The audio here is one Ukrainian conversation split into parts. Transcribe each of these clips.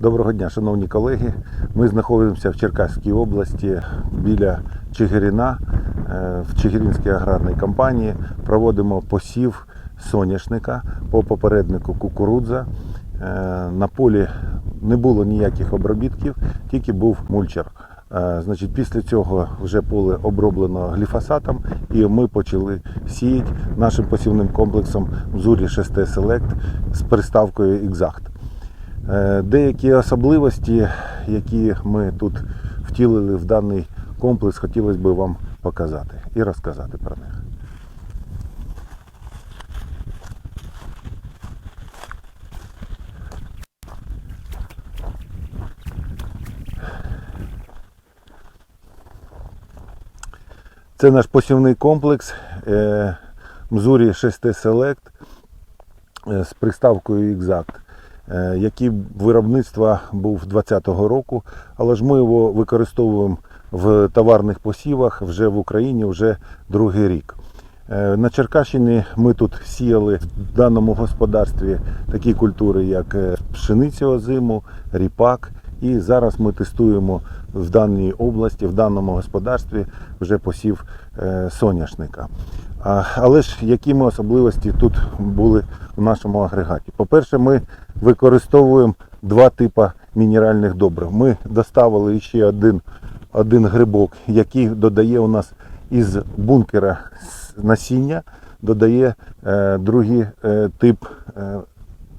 Доброго дня, шановні колеги. Ми знаходимося в Черкаській області біля Чигирина е, в Чигиринській аграрній компанії. Проводимо посів соняшника по попереднику кукурудза. Е, На полі не було ніяких обробітків, тільки був мульчер. Е, Значить, після цього вже поле оброблено гліфосатом, і ми почали сіяти нашим посівним комплексом Мзурі 6 Select з приставкою Exact. Е, Деякі особливості, які ми тут втілили в даний комплекс, хотілося б вам показати і розказати про них. Це наш посівний комплекс е, Мзурі 6 Select е, з приставкою Exact, який виробництва був 2020 року, але ж ми його використовуємо в товарних посівах вже в Україні вже другий рік. Е, На Черкащині ми тут сіяли в даному господарстві такі культури, як е, пшеницю озиму, ріпак. І зараз ми тестуємо в даній області, в даному господарстві вже посів е, соняшника. Але ж які ми особливості тут були в нашому агрегаті? По-перше, ми використовуємо два типи мінеральних добрив. Ми доставили ще один, один грибок, який додає у нас із бункера насіння, додає е, другий е, тип е,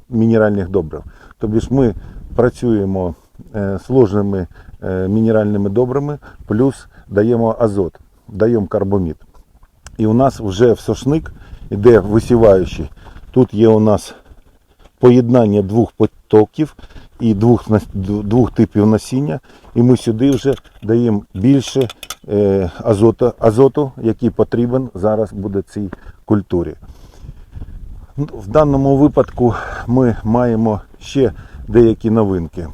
мінеральних добрив. Тобто ж ми працюємо е, сложними е, мінеральними добрами, плюс даємо азот, даємо карбомід. І у нас вже в сошник іде висіваючий. Тут є у нас поєднання двох потоків і двох, двох типів насіння. І ми сюди вже даємо більше е, азоту, азоту, який потрібен зараз буде цій культурі. В даному випадку ми маємо ще деякі новинки.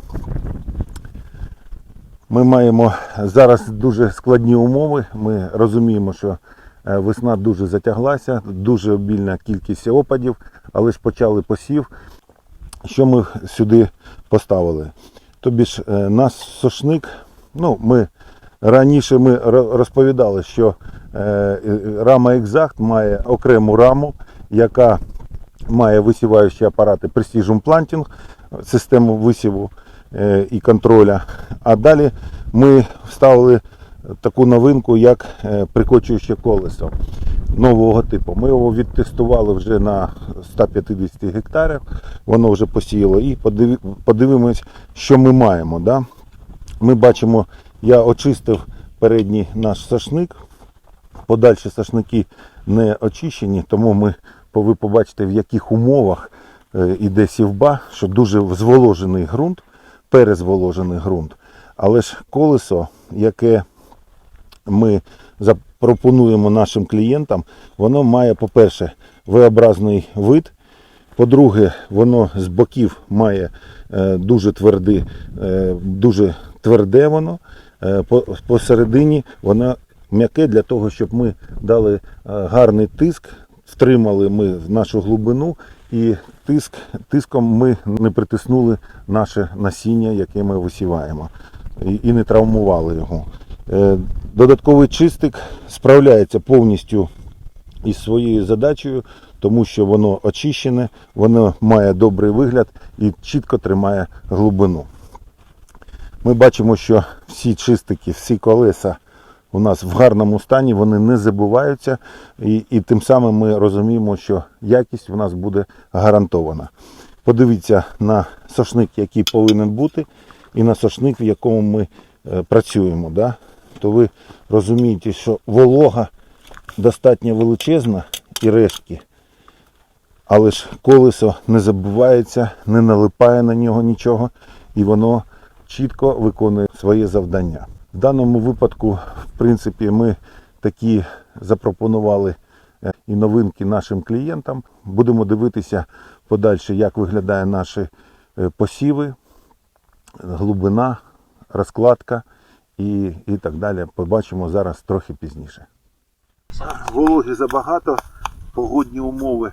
Ми маємо зараз дуже складні умови. Ми розуміємо, що весна дуже затяглася, дуже обільна кількість опадів, але ж почали посів. Що ми сюди поставили? Тобі ж е, наш сошник, ну, ми раніше ми розповідали, що е, е, рама Exact має окрему раму, яка має висіваючі апарати Precision Planting, систему висіву е, і контроля. А далі ми вставили таку новинку, як е, прикочуюче колесо нового типу. Ми його відтестували вже на 150 гектарах, воно вже посіяло і подивимось, що ми маємо. Да? Ми бачимо, я очистив передній наш сашник. Подальші сашники не очищені, тому ми ви побачите, в яких умовах е, іде сівба, що дуже зволожений ґрунт, перезволожений ґрунт. Але ж колесо, яке ми запропонуємо нашим клієнтам, воно має, по-перше, V-образний вид. По-друге, воно з боків має е, дуже тверде, е, дуже тверде воно. Е, посередині воно м'яке для того, щоб ми дали гарний тиск, втримали ми нашу глибину і тиск, тиском ми не притиснули наше насіння, яке ми висіваємо, і не травмували його. Е, Додатковий чистик справляється повністю із своєю задачею, тому що воно очищене, воно має добрий вигляд і чітко тримає глибину. Ми бачимо, що всі чистики, всі колеса у нас в гарному стані, вони не забуваються, і, і тим самим ми розуміємо, що якість у нас буде гарантована. Подивіться на сошник, який повинен бути, і на сошник, в якому ми е, працюємо. Да? То ви розумієте, що волога достатньо величезна і рештки. Але ж колесо не забувається, не налипає на нього нічого, і воно чітко виконує своє завдання. В даному випадку, в принципі, ми такі запропонували е, і новинки нашим клієнтам. Будемо дивитися подальше, як виглядає наші е, посіви, глибина, розкладка і, і так далі. Побачимо зараз трохи пізніше. Вологи забагато, погодні умови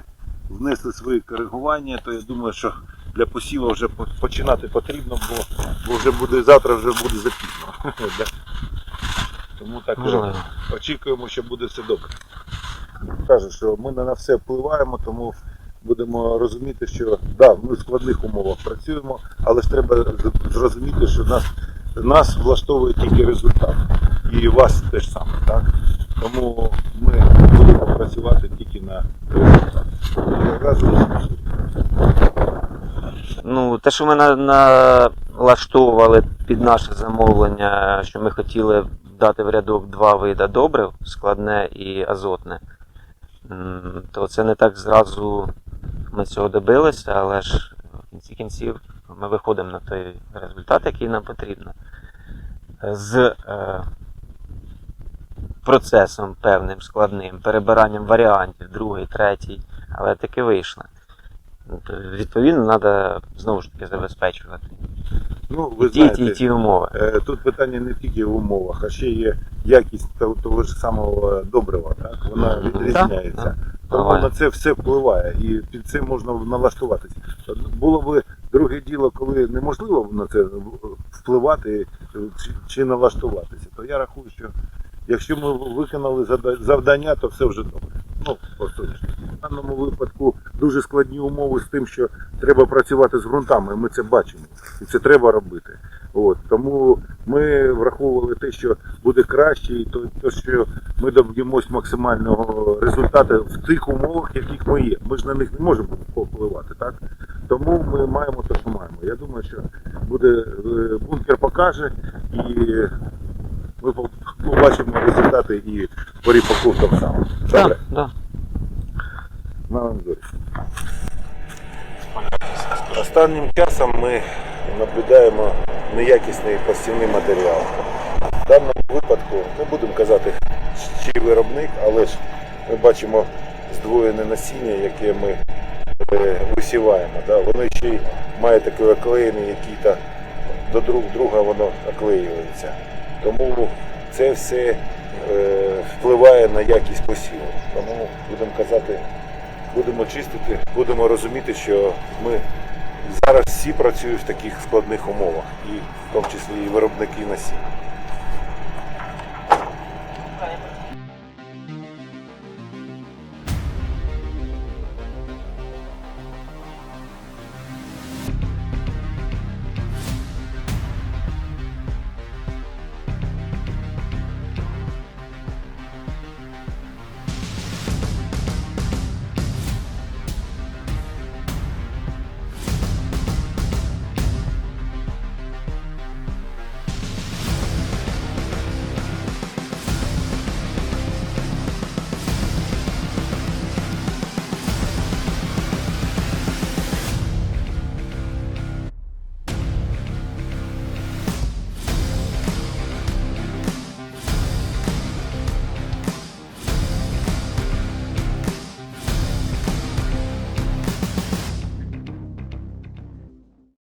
внесли свої коригування, то я думаю, що для посіву вже починати потрібно, бо, бо вже буде завтра вже буде запізно. Тому так Можливо. очікуємо, що буде все добре. Кажу, що ми на все впливаємо, тому будемо розуміти, що да, ми в складних умовах працюємо, але ж треба зрозуміти, що нас, нас влаштовує тільки результат. І вас теж саме, так? Тому ми будемо працювати тільки на результат. Ну, те, що ми на, налаштовували під наше замовлення, що ми хотіли дати в рядок два види добрив складне і азотне, то це не так зразу ми цього добилися, але ж кінці кінців ми виходимо на той результат, який нам потрібно. З е, процесом певним складним, перебиранням варіантів, другий, третій, але таки вийшло. Ну, Відповідно, треба знову ж таки забезпечувати Ну, ви ті, і ті, ті умови. Е, Тут питання не тільки в умовах, а ще є якість того, того ж самого добрива. Так? Вона відрізняється. Тому на це все впливає і під це можна налаштуватися. Було б друге діло, коли неможливо на це впливати чи, чи налаштуватися, то я рахую, що якщо ми виконали завдання, то все вже добре. Ну, даному випадку дуже складні умови з тим, що треба працювати з ґрунтами, ми це бачимо. І це треба робити. От. Тому ми враховували те, що буде краще, і то, то що ми доб'ємось максимального результату в тих умовах, яких ми є. Ми ж на них не можемо впливати, так? Тому ми маємо те, що маємо. Я думаю, що буде е, бункер покаже і ми побачимо результати і по ріпаку так само. Добре? Так, да. На Анзорі. Останнім часом ми наблюдаємо неякісний посівний матеріал. В даному випадку не будемо казати, чий виробник, але ж ми бачимо здвоєне насіння, яке ми е, висіваємо. Да? Воно ще й має таке оклеєне, який то до друг друга воно оклеюється. Тому це все е, впливає на якість посіву. Тому будемо казати, будемо чистити, будемо розуміти, що ми зараз всі працюють в таких складних умовах, і в тому числі і виробники насіння.